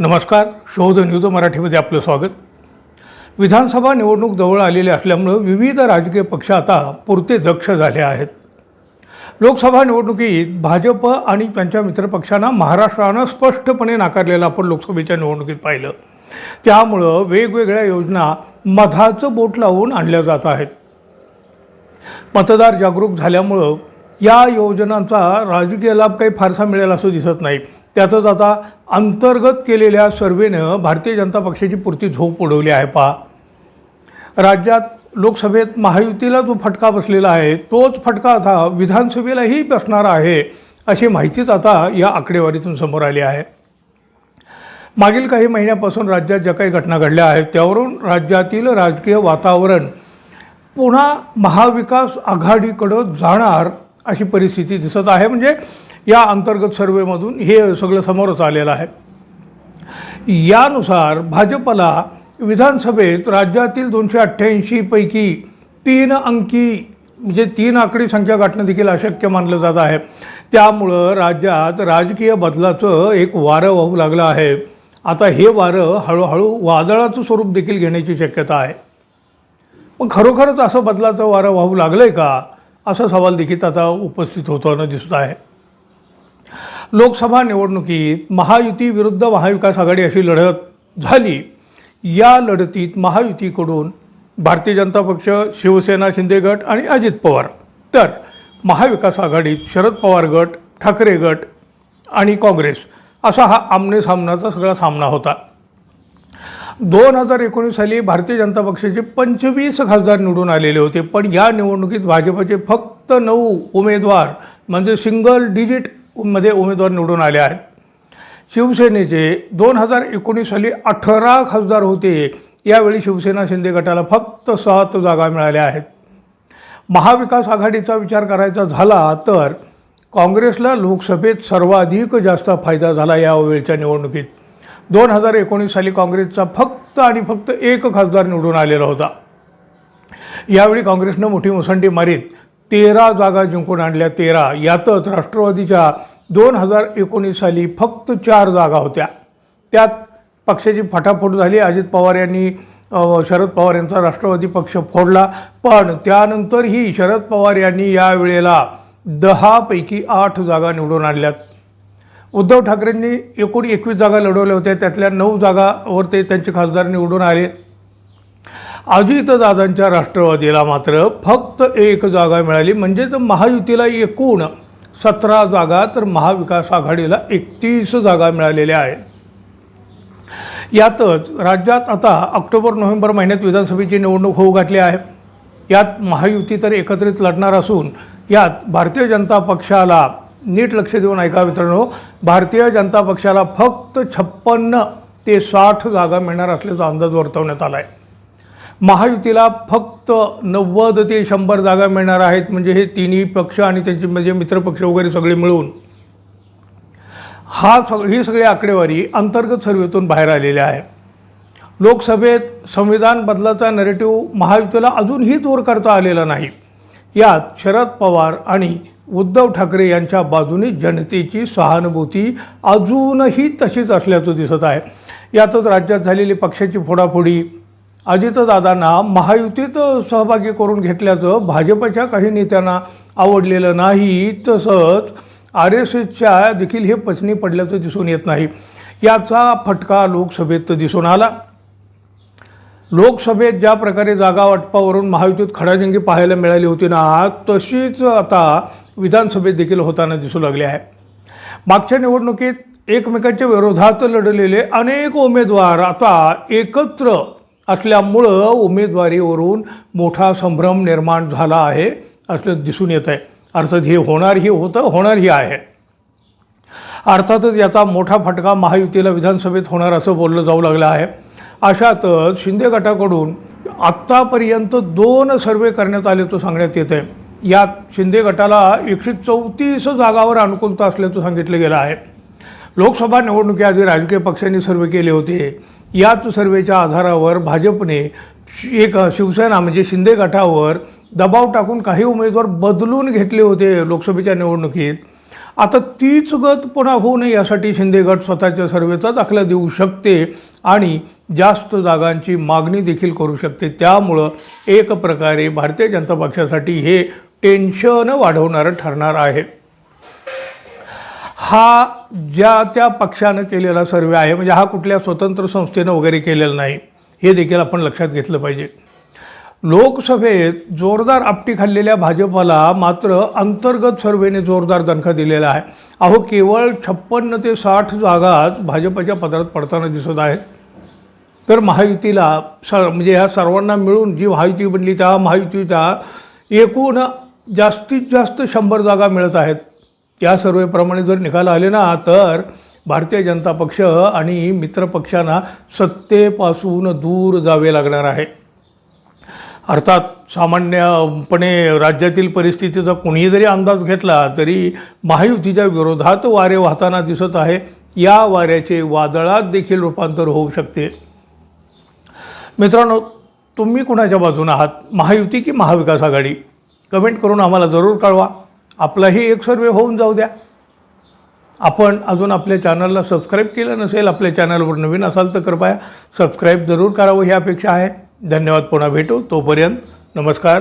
नमस्कार शोध न्यूज मराठीमध्ये आपलं स्वागत. विधानसभा निवडणूक जवळ आलेली असल्यामुळं विविध राजकीय पक्ष आता पुरते दक्ष झाले आहेत. लोकसभा निवडणुकीत भाजप आणि त्यांच्या मित्रपक्षांना महाराष्ट्रानं स्पष्टपणे नाकारलेलं आपण लोकसभेच्या निवडणुकीत पाहिलं. त्यामुळं वेगवेगळ्या योजना मधाचं बोट लावून आणल्या जात आहेत. मतदार जागरूक झाल्यामुळं या योजनांचा राजकीय लाभ काही फारसा मिळेल असं दिसत नाही. त्यातच आता अंतर्गत केलेल्या सर्वेनं भारतीय जनता पक्षाची पुरती झोप उडवली आहे पहा. राज्यात लोकसभेत महायुतीला जो फटका बसलेला आहे. तोच फटका आता विधानसभेलाही बसणार आहे अशी माहितीच आता या आकडेवारीतून समोर आली आहे. मागील काही महिन्यापासून राज्यात ज्या काही घटना घडल्या आहेत त्यावरून राज्यातील राजकीय वातावरण पुन्हा महाविकास आघाडीकडं जाणार अशी परिस्थिती दिसत आहे. म्हणजे या अंतर्गत सर्वेमधून हे सगळं समोरच आलेलं आहे. यानुसार भाजपला विधानसभेत राज्यातील दोनशे अठ्ठ्याऐंशीपैकी तीन अंकी म्हणजे तीन आकडी संख्या गाठणं देखील अशक्य मानलं जात आहे. त्यामुळं राज्यात राजकीय बदलाचं एक वारं वाहू लागलं आहे. आता हे वारं हळूहळू वादळाचं स्वरूप देखील घेण्याची शक्यता आहे. पण खरोखरच असं बदलाचं वारं वाहू लागलं आहे का? असा सवाल देखील आता उपस्थित होताना दिसत आहे. लोकसभा निवडणुकीत महायुती विरुद्ध महाविकास आघाडी अशी लढत झाली. या लढतीत महायुतीकडून भारतीय जनता पक्ष शिवसेना शिंदे गट आणि अजित पवार. तर महाविकास आघाडीत शरद पवार गट ठाकरे गट आणि काँग्रेस असा हा आमने सामनाचा सगळा सामना होता. दोन हजार एकोणीस साली भारतीय जनता पक्षाचे पंचवीस खासदार निवडून आलेले होते. पण या निवडणुकीत भाजपचे फक्त नऊ उमेदवार म्हणजे सिंगल डिजिट मध्ये उमेदवार निवडून आले आहेत. शिवसेनेचे दोन हजार एकोणीस साली अठरा खासदार होते. यावेळी शिवसेना शिंदे गटाला फक्त सात जागा मिळाल्या आहेत. महाविकास आघाडीचा विचार करायचा झाला तर काँग्रेसला लोकसभेत सर्वाधिक जास्त फायदा झाला यावेळच्या निवडणुकीत. दोन हजार एकोणीस साली काँग्रेसचा फक्त आणि फक्त एक खासदार निवडून आलेला होता. यावेळी काँग्रेसनं मोठी मुसंडी मारीत तेरा जागा जिंकून आणल्या तेरा. यातच राष्ट्रवादीच्या दोन हजार एकोणीस साली फक्त चार जागा होत्या. त्यात पक्षाची फटाफट झाली. अजित पवार यांनी शरद पवार यांचा राष्ट्रवादी पक्ष फोडला. पण त्यानंतरही शरद पवार यांनी यावेळेला दहापैकी आठ जागा निवडून आणल्यात. उद्धव ठाकरेंनी एकूण एकवीस जागा लढवल्या होत्या. त्यातल्या नऊ जागावर ते त्यांचे खासदार निवडून आले. अजितदादांच्या राष्ट्रवादीला मात्र फक्त एक जागा मिळाली म्हणजेच महायुतीला एकूण सतरा जागा तर महाविकास आघाडीला एकतीस जागा मिळालेल्या आहेत. यातच राज्यात आता ऑक्टोबर नोव्हेंबर महिन्यात विधानसभेची निवडणूक होऊ घातली आहे. यात महायुती तर एकत्रित लढणार असून यात भारतीय जनता पक्षाला नीट लक्ष देऊन ऐका मित्रांनो भारतीय जनता पक्षाला फक्त छप्पन्न ते साठ जागा मिळणार असल्याचा अंदाज वर्तवण्यात आला आहे महायुतीला फक्त नव्वद ते शंभर जागा मिळणार आहेत. म्हणजे हे तिन्ही पक्ष आणि त्यांचे म्हणजे मित्रपक्ष वगैरे सगळे मिळून. हा सग ही सगळी आकडेवारी अंतर्गत सर्वेतून बाहेर आलेली आहे. लोकसभेत संविधान बदलाचा नरेटिव्ह महायुतीला अजूनही दूर करता आलेला नाही. यात शरद पवार आणि उद्धव ठाकरे यांच्या बाजूने जनतेची सहानुभूती अजूनही तशीच असल्याचं दिसत आहे. यातच राज्यात झालेली पक्षाची फोडाफोडी अजितदादांना महायुतीत सहभागी करून घेतल्याचं भाजपच्या काही नेत्यांना आवडलेलं नाही तसंच आर एस एसच्या देखील हे पचनी पडल्याचं दिसून येत नाही. याचा फटका लोकसभेत दिसून आला. लोकसभेत ज्या प्रकारे जागा वाटपावरून महायुतीत खडाजंगी पाहायला मिळाली होती ना तशीच आता विधानसभेत देखील होताना दिसू लागली आहे. मागच्या निवडणुकीत एकमेकांच्या विरोधात लढलेले अनेक उमेदवार आता एकत्र असल्यामुळं उमेदवारीवरून मोठा संभ्रम निर्माण झाला आहे असं दिसून येत आहे अर्थात हे होणारही होतं होणारही आहे. अर्थातच याचा मोठा फटका महायुतीला विधानसभेत होणार असं बोललं जाऊ लागलं आहे. अशातच शिंदे गटाकडून आत्तापर्यंत दोन सर्वे करण्यात आल्याचं सांगण्यात येत आहे यात शिंदे गटाला एकशे चौतीस जागावर अनुकूलता असल्याचं सांगितलं गेलं आहे. लोकसभा निवडणुकीआधी राजकीय पक्षांनी सर्वे केले होते. याच सर्वेच्या आधारावर भाजपने एक शिवसेना म्हणजे शिंदे गटावर दबाव टाकून काही उमेदवार बदलून घेतले होते लोकसभेच्या निवडणुकीत. आता तीच गत पुन्हा होऊ नये यासाठी शिंदे गट स्वतःच्या सर्वेचा दाखला देऊ शकते आणि जास्त जागांची मागणी देखील करू शकते. त्यामुळं एक प्रकारे भारतीय जनता पक्षासाठी हे टेन्शन वाढवणारं ठरणार आहे. हा ज्या त्या पक्षानं केलेला सर्वे आहे म्हणजे हा कुठल्या स्वतंत्र संस्थेनं वगैरे केलेला नाही हे देखील आपण लक्षात घेतलं पाहिजे. लोकसभेत जोरदार आपटी खाल्लेल्या भाजपाला मात्र अंतर्गत सर्वेने जोरदार दणका दिलेला आहे. अहो केवळ छप्पन्न ते साठ जागाच भाजपाच्या पदरात पडताना दिसत आहेत. तर महायुतीला स म्हणजे ह्या सर्वांना मिळून जी महायुती बनली त्या महायुतीच्या एकूण जास्तीत जास्त शंभर जागा मिळत आहेत. त्या सर्वेप्रमाणे जर निकाल आले ना तर भारतीय जनता पक्ष आणि मित्रपक्षांना सत्तेपासून दूर जावे लागणार आहे. अर्थात सामान्यपणे राज्यातील परिस्थितीचा कोणीही जरी अंदाज घेतला तरी महायुतीच्या विरोधात वारे वाहताना दिसत आहे. या वाऱ्याचे वादळात देखील रूपांतर होऊ शकते. मित्रांनो तुम्ही कुणाच्या बाजूने आहात? महायुती की महाविकास आघाडी? कमेंट करून आम्हाला जरूर कळवा. आपलाही एक सर्वे होऊन जाऊ द्या. आपण अजून आपल्या चॅनलला सबस्क्राईब केलं नसेल आपल्या चॅनलवर नवीन असाल तर कृपया सबस्क्राईब जरूर करावं ही अपेक्षा आहे. धन्यवाद पुन्हा भेटू. तोपर्यंत नमस्कार.